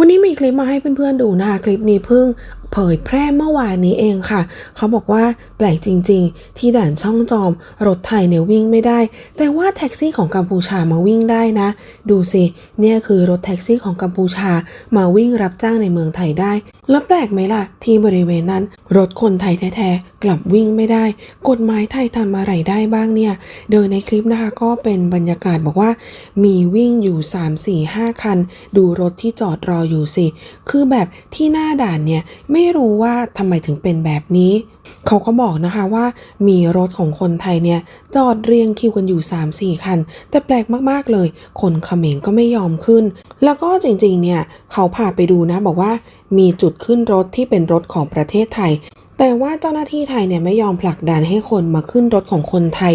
วันนี้มีคลิปมาให้เพื่อนๆดูนะคะ คลิปนี้เพิ่ง เผยแพร่เมื่อวานนี้เองค่ะ เขาบอกว่าแปลกจริง ๆ ที่ด่านช่องจอม รถไทยเนี่ยวิ่งไม่ได้ แต่ว่าแท็กซี่ของกัมพูชามาวิ่งได้นะ ดูสิเนี่ยคือรถแท็กซี่ของกัมพูชามาวิ่งรับจ้างในเมืองไทยได้ แล้วแปลกไหมล่ะ ที่บริเวณนั้น รถคนไทยแท้ๆกลับวิ่งไม่ได้ กฎหมายไทยทำอะไรได้บ้างเนี่ย โดยในคลิปนะคะก็เป็นบรรยากาศบอกว่า มีวิ่งอยู่ 3 4 5 คัน ดูรถที่จอดรออยู่สิ คือแบบที่หน้าด่านเนี่ยไม่ไม่รู้ว่าทำไมถึงเป็นแบบนี้ เขาก็บอกนะคะว่ามีรถของคนไทยเนี่ยจอดเรียงคิวกันอยู่ 3-4 คัน แต่แปลกมากๆเลย คนเขมรก็ไม่ยอมขึ้น แล้วก็จริงๆเนี่ยเขาพาไปดูนะบอกว่ามีจุดขึ้นรถที่เป็นรถของประเทศไทย แต่ว่าเจ้าหน้าที่ไทยเนี่ยไม่ยอมผลักดันให้คนมาขึ้นรถของคนไทย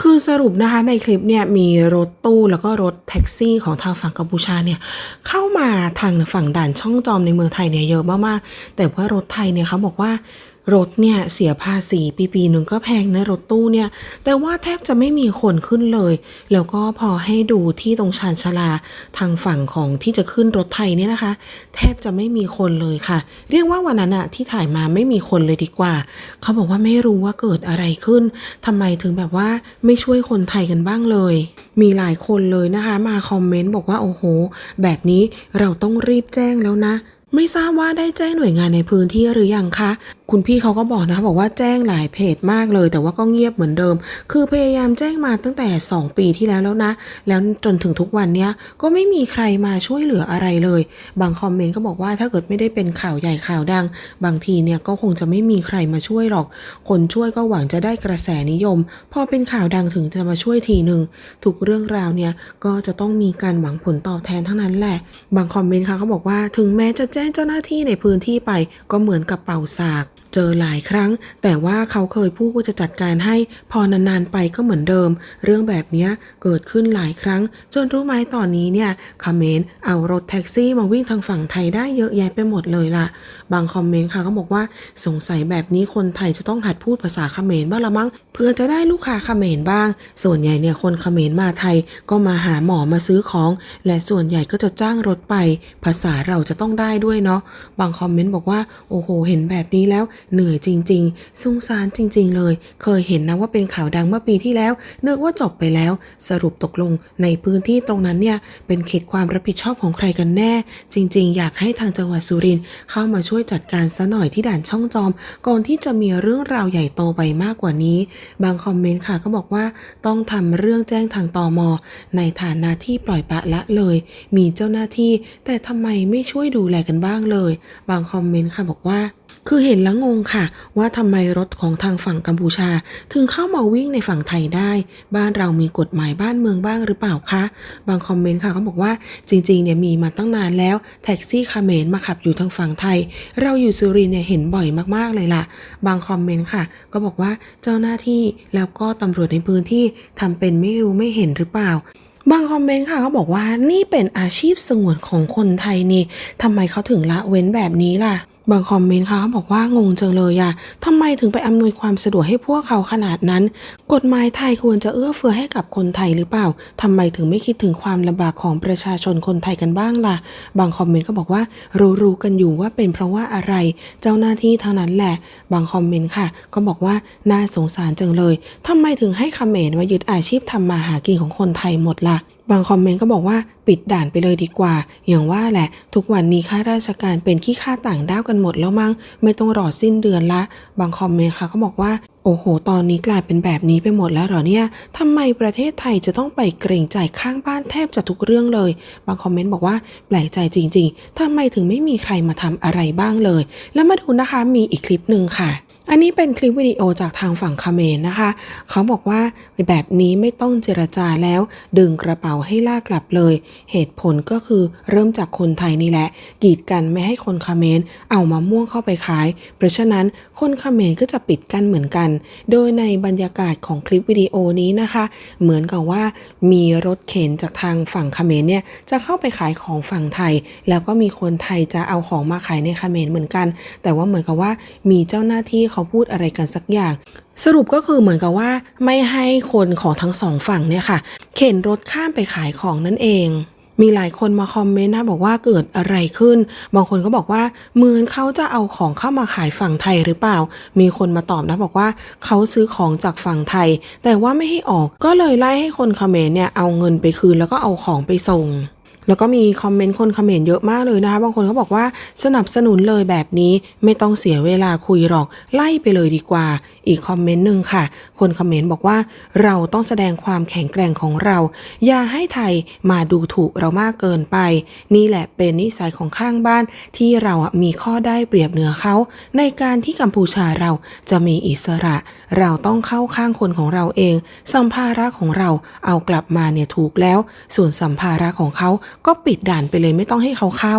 คือสรุปนะคะในคลิปเนี่ยมีรถตู้แล้วก็รถแท็กซี่ของทางฝั่งกัมพูชาเนี่ยเข้ามาทางฝั่งด่านช่องจอมในเมืองไทยเนี่ยเยอะมากๆแต่ว่ารถไทยเนี่ยเขาบอกว่า รถเนี่ยเสียภาษีปีปีหนึ่งก็แพงนะรถตู้เนี่ย แต่ว่าแทบจะไม่มีคนขึ้นเลย แล้วก็พอให้ดูที่ตรงชานชาลาทางฝั่งของที่จะขึ้นรถไทยเนี่ยนะคะ แทบจะไม่มีคนเลยค่ะ เรียกว่าวันนั้นอะที่ถ่ายมาไม่มีคนเลยดีกว่า เขาบอกว่าไม่รู้ว่าเกิดอะไรขึ้นทำไมถึงแบบว่าไม่ช่วยคนไทยกันบ้างเลย มีหลายคนเลยนะคะ มาคอมเมนต์บอกว่าโอ้โห แบบนี้เราต้องรีบแจ้งแล้วนะ ไม่ทราบว่าได้แจ้งหน่วยงานในพื้นที่หรือยังคะ คุณพี่เขาก็บอกนะคะบอกว่าแจ้งหลายเพจมากเลย แต่ว่าก็เงียบเหมือนเดิม คือพยายามแจ้งมาตั้งแต่ 2 ปีที่แล้วแล้วนะ แล้วจนถึงทุกวันเนี้ยก็ไม่มีใครมาช่วยเหลืออะไรเลย บางคอมเมนต์ก็บอกว่าถ้าเกิดไม่ได้เป็นข่าวใหญ่ข่าวดัง บางทีเนี่ยก็คงจะไม่มีใครมาช่วยหรอก คนช่วยก็หวังจะได้กระแสนิยม พอเป็นข่าวดังถึงจะมาช่วยทีหนึ่งทุกเรื่องราวเนี่ยก็จะต้องมีการหวังผลตอบแทนทั้งนั้นแหละ บางคอมเมนต์ค่ะเขาบอกว่าถึงแม้จะแจ้งเจ้าหน้าที่ในพื้นที่ไปก็เหมือนกับเป่าสาก เจอหลายครั้ง แต่ว่าเขาเคยพูดว่าจะจัดการให้พอนานๆไปก็เหมือนเดิม เรื่องแบบนี้เกิดขึ้นหลายครั้ง จนรู้ไหมตอนนี้เนี่ยคอมเมนต์เอารถแท็กซี่มาวิ่งทางฝั่งไทยได้เยอะแยะไปหมดเลยล่ะ บางคอมเมนต์ค่ะก็บอกว่าสงสัยแบบนี้คนไทยจะต้องหัดพูดภาษาเขมรบ้างละมั้งเพื่อจะได้ลูกค้าเขมรบ้าง ส่วนใหญ่เนี่ยคนเขมรมาไทยก็มาหาหมอมาซื้อของ และส่วนใหญ่ก็จะจ้างรถไป ภาษาเราจะต้องได้ด้วยเนาะบางคอมเมนต์บอกว่าโอ้โห เห็นแบบนี้แล้วเหนื่อยจริง ๆ สงสารจริง ๆ เลย เคยเห็นนะว่าเป็นข่าวดังเมื่อปีที่แล้วนึกว่าจบไปแล้ว สรุปตกลงในพื้นที่ตรงนั้นเนี่ย เป็นเขตความรับผิดชอบของใครกันแน่ จริง ๆ อยากให้ทางจังหวัดสุรินทร์เข้ามาช่วยจัดการซะหน่อยที่ด่านช่องจอม ก่อนที่จะมีเรื่องราวใหญ่โตไปมากกว่านี้ บางคอมเมนต์ค่ะก็บอกว่าต้องทำเรื่องแจ้งทางตอมในฐานะที่ปล่อยปะละเลย มีเจ้าหน้าที่ แต่ทำไมไม่ช่วยดูแลกันบ้างเลย บางคอมเมนต์ค่ะบอกว่า คือเห็นแล้วงงค่ะ ว่าทำไมรถของทางฝั่งกัมพูชา ถึงเข้ามาวิ่งในฝั่งไทยได้ บ้านเรามีกฎหมายบ้านเมืองบ้างหรือเปล่าคะ บางคอมเมนต์ค่ะเขาบอกว่าจริงๆเนี่ยมีมาตั้งนานแล้ว แท็กซี่คาเมรมาขับอยู่ทางฝั่งไทย เราอยู่สุรินทร์เนี่ยเห็นบ่อยมากๆเลยล่ะ บางคอมเมนต์ค่ะ ก็บอกว่าเจ้าหน้าที่แล้วก็ตำรวจในพื้นที่ทำเป็นไม่รู้ไม่เห็นหรือเปล่าบางคอมเมนต์ค่ะเขาบอกว่านี่เป็นอาชีพสงวนของคนไทยนี่ทำไมเขาถึงละเว้นแบบนี้ล่ะ บางคอมเมนต์ค่ะเขาบอกว่างงจังเลยอะทำไมถึงไปอำนวยความสะดวกให้พวกเขาขนาดนั้น กฎหมายไทยควรจะเอื้อเฟื้อให้กับคนไทยหรือเปล่าทำไมถึงไม่คิดถึงความลำบากของประชาชนคนไทยกันบ้างล่ะ บางคอมเมนต์ก็บอกว่ารู้ๆกันอยู่ว่าเป็นเพราะว่าอะไร เจ้าหน้าที่เท่านั้นแหละ บางคอมเมนต์ค่ะ ก็บอกว่าน่าสงสารจังเลยทำไมถึงให้เขมรมายึดอาชีพทำมาหากินของคนไทยหมดล่ะ บางคอมเมนต์ก็บอกว่าปิดด่านไปเลยดีกว่า อย่างว่าแหละ ทุกวันนี้ข้าราชการเป็นขี้ข้าต่างด้าวกันหมดแล้วมั้งไม่ต้องรอสิ้นเดือนละ บางคอมเมนต์ค่ะก็บอกว่าโอ้โห ตอนนี้กลายเป็นแบบนี้ไปหมดแล้วเหรอเนี่ยทำไมประเทศไทยจะต้องไปเกรงใจข้างบ้านแทบจะทุกเรื่องเลย บางคอมเมนต์บอกว่าแปลกใจจริง ๆทำไมถึงไม่มีใครมาทำอะไรบ้างเลย แล้วมาดูนะคะมีอีกคลิปหนึ่งค่ะ อันนี้เป็นคลิปวิดีโอจากทางฝั่งเมรนะคะ เขาบอกว่าแบบนี้ไม่ต้องเจรจาแล้ว ดึงกระเป๋าให้ลากกลับเลย เหตุผลก็คือเริ่มจากคนไทยนี่แหละ กีดกันไม่ให้คนเมรเอามะม่วงเข้าไปขาย เพราะฉะนั้นคนเมรก็จะปิดกั้นเหมือนกัน โดยในบรรยากาศของคลิปวิดีโอนี้นะคะ เหมือนกับว่ามีรถเข็นจากทางฝั่งเมรเนี่ยจะเข้าไปขายของฝั่งไทย แล้วก็มีคนไทยจะเอาของมาขายในเมรเหมือนกัน แต่ว่าเหมือนกับว่ามีเจ้าหน้าที่เขาพูดอะไรกันสักอย่าง สรุปก็คือเหมือนกับว่าไม่ให้คนของทั้งสองฝั่งเนี่ยค่ะ เข็นรถข้ามไปขายของนั่นเองมีหลายคนมาคอมเมนต์นะบอกว่าเกิดอะไรขึ้น บางคนก็บอกว่าเหมือนเขาจะเอาของเข้ามาขายฝั่งไทยหรือเปล่า มีคนมาตอบนะบอกว่าเขาซื้อของจากฝั่งไทย แต่ว่าไม่ให้ออกก็เลยไล่ให้คนคอมเขมรเนี่ยเอาเงินไปคืนแล้วก็เอาของไปส่ง แล้วก็มีคอมเมนต์คนเขมรเยอะมากเลยนะคะ บางคนเขาบอกว่าสนับสนุนเลยแบบนี้ไม่ต้องเสียเวลาคุยหรอก ไล่ไปเลยดีกว่า อีกคอมเมนต์หนึ่งค่ะ คนเขมรบอกว่าเราต้องแสดงความแข็งแกร่งของเรา อย่าให้ไทยมาดูถูกเรามากเกินไป นี่แหละเป็นนิสัยของข้างบ้านที่เราอะมีข้อได้เปรียบเหนือเขาในการที่กัมพูชาเราจะมีอิสระ เราต้องเข้าข้างคนของเราเอง สัมภาระของเราเอากลับมาเนี่ยถูกแล้ว ส่วนสัมภาระของเขาก็ปิดด่านไปเลยไม่ต้องให้เขาเข้า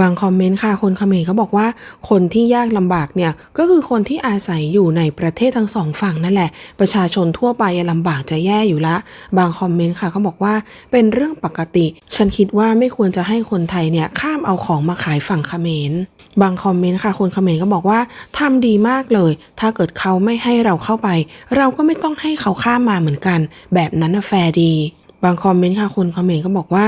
บางคอมเมนต์ค่ะคนเขมรเขาบอกว่า คนที่ยากลำบากเนี่ยก็คือคนที่อาศัยอยู่ในประเทศทั้งสองฝั่งนั่นแหละ ประชาชนทั่วไปลำบากจะแย่อยู่ละ บางคอมเมนต์ค่ะเขาบอกว่าเป็นเรื่องปกติ ฉันคิดว่าไม่ควรจะให้คนไทยเนี่ยข้ามเอาของมาขายฝั่งเขมรบางคอมเมนต์ค่ะคนเขมรก็บอกว่าทำดีมากเลย ถ้าเกิดเขาไม่ให้เราเข้าไป เราก็ไม่ต้องให้เขาข้ามมาเหมือนกัน แบบนั้นนะแฟร์ดี บางคอมเมนต์ค่ะคนคอมเมนต์ก็บอกว่า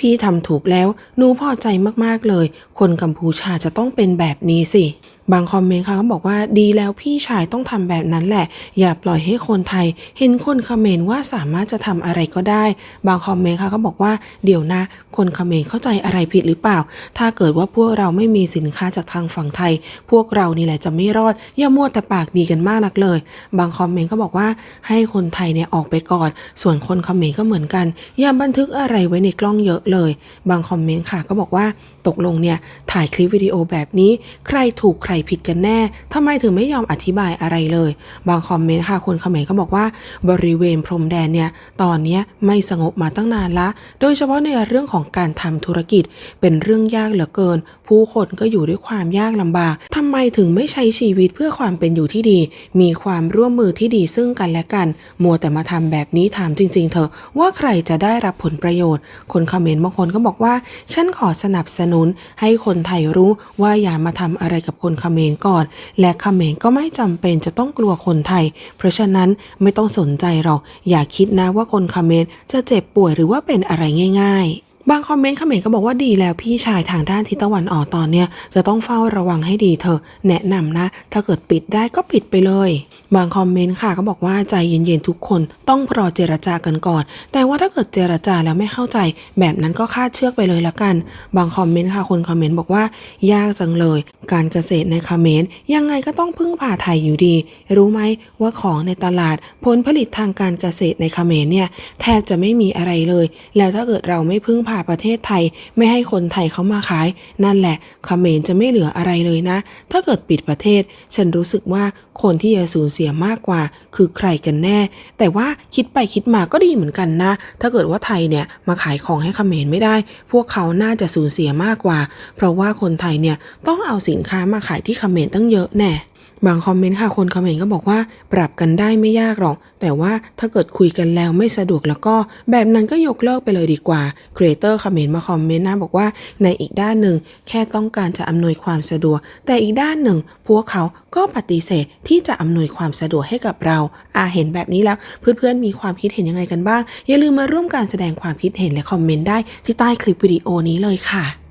พี่ๆทำถูกแล้วหนูพอใจมากๆเลย คนกัมพูชาจะต้องเป็นแบบนี้สิ บางคอมเมนต์ค่ะก็บอกว่าดีแล้วพี่ชายต้องทำแบบนั้นแหละ อย่าปล่อยให้คนไทย เห็นคนคอมเขมรว่าสามารถจะทำอะไรก็ได้ บางคอมเมนต์ค่ะก็บอกว่าเดี๋ยวนะ คนคอมเขมรเข้าใจอะไรผิดหรือเปล่า ถ้าเกิดว่าพวกเราไม่มีสินค้าจากทางฝั่งไทย พวกเรานี่แหละจะไม่รอด อย่ามัวแต่ปากดีกันมากนักเลย บางคอมเมนต์ก็บอกว่าให้คนไทยเนี่ยออกไปก่อน ส่วนคนคอมเขมรก็เหมือนกัน อย่าบันทึกอะไรไว้ในกล้องเยอะเลย บางคอมเมนต์ค่ะก็บอกว่าตกลงเนี่ยถ่ายคลิปวิดีโอแบบนี้ ใครถูกใครผิดกันแน่ทำไมถึงไม่ยอมอธิบายอะไรเลย บางคอมเมนต์ค่ะคนเขมรก็บอกว่า บริเวณพรมแดนเนี่ย ตอนนี้ไม่สงบมาตั้งนานละ โดยเฉพาะในเรื่องของการทำธุรกิจเป็นเรื่องยากเหลือเกินผู้คนก็อยู่ด้วยความยากลำบากทำไมถึงไม่ใช้ชีวิตเพื่อความเป็นอยู่ที่ดี มีความร่วมมือที่ดีซึ่งกันและกัน มัวแต่มาทำแบบนี้ถามจริง ๆเถอะว่าใครจะได้รับผลประโยชน์ คนคอมเมนต์บางคนก็บอกว่า ฉันขอสนับสนุน ให้คนไทยรู้ว่าอย่ามาทำอะไรกับคนเขมรก่อน และเขมรก็ไม่จำเป็นจะต้องกลัวคนไทย เพราะฉะนั้นไม่ต้องสนใจหรอกอย่าคิดนะว่าคนเขมรจะเจ็บป่วยหรือว่าเป็นอะไรง่าย ๆ บางคอมเมนต์เขมรก็บอกว่าดีแล้วพี่ชายทางด้านทิศตะวันออกตอนเนี้ยจะต้องเฝ้าระวังให้ดีเถอะแนะนำนะ ถ้าเกิดปิดได้ก็ปิดไปเลย บางคอมเมนต์ค่ะก็บอกว่าใจเย็นๆทุกคนต้องรอเจรจากันก่อน แต่ว่าถ้าเกิดเจรจาแล้วไม่เข้าใจ แบบนั้นก็คาดเชือกไปเลยละกัน บางคอมเมนต์ค่ะคนคอมเมนต์บอกว่ายากจังเลย การเกษตรในเขมรยังไงก็ต้องพึ่งพาไทยอยู่ดี รู้ไหมว่าของในตลาดผลผลิตทางการเกษตรในเขมรเนี่ยแทบจะไม่มีอะไรเลย แล้วถ้าเกิดเราไม่พึ่งพาประเทศไทย ไม่ให้คนไทยเขามาขาย นั่นแหละเขมรจะไม่เหลืออะไรเลยนะ ถ้าเกิดปิดประเทศ ฉันรู้สึกว่าคนที่จะสูญเสียมากกว่า คือใครกันแน่ แต่ว่าคิดไปคิดมาก็ดีเหมือนกันนะ ถ้าเกิดว่าไทยเนี่ยมาขายของให้เขมรไม่ได้ พวกเขาน่าจะสูญเสียมากกว่า เพราะว่าคนไทยเนี่ยต้องเอาสินค้ามาขายที่เขมรตั้งเยอะแน่ บางคอมเมนต์ค่ะคนคอมเมนต์ก็บอกว่า ปรับกันได้ไม่ยากหรอก แต่ว่าถ้าเกิดคุยกันแล้วไม่สะดวกแล้วก็ แบบนั้นก็ยกเลิกไปเลยดีกว่าครีเอเตอร์คอมเมนต์มาคอมเมนต์นะบอกว่าในอีกด้านหนึ่งแค่ต้องการจะอำนวยความสะดวก แต่อีกด้านหนึ่ง พวกเขาก็ปฏิเสธที่จะอำนวยความสะดวกให้กับเราอาเห็นแบบนี้แล้วเพื่อนๆมีความคิดเห็นยังไงกันบ้าง อย่าลืมมาร่วมการแสดงความคิดเห็นและคอมเมนต์ได้ที่ใต้คลิปวิดีโอนี้เลยค่ะ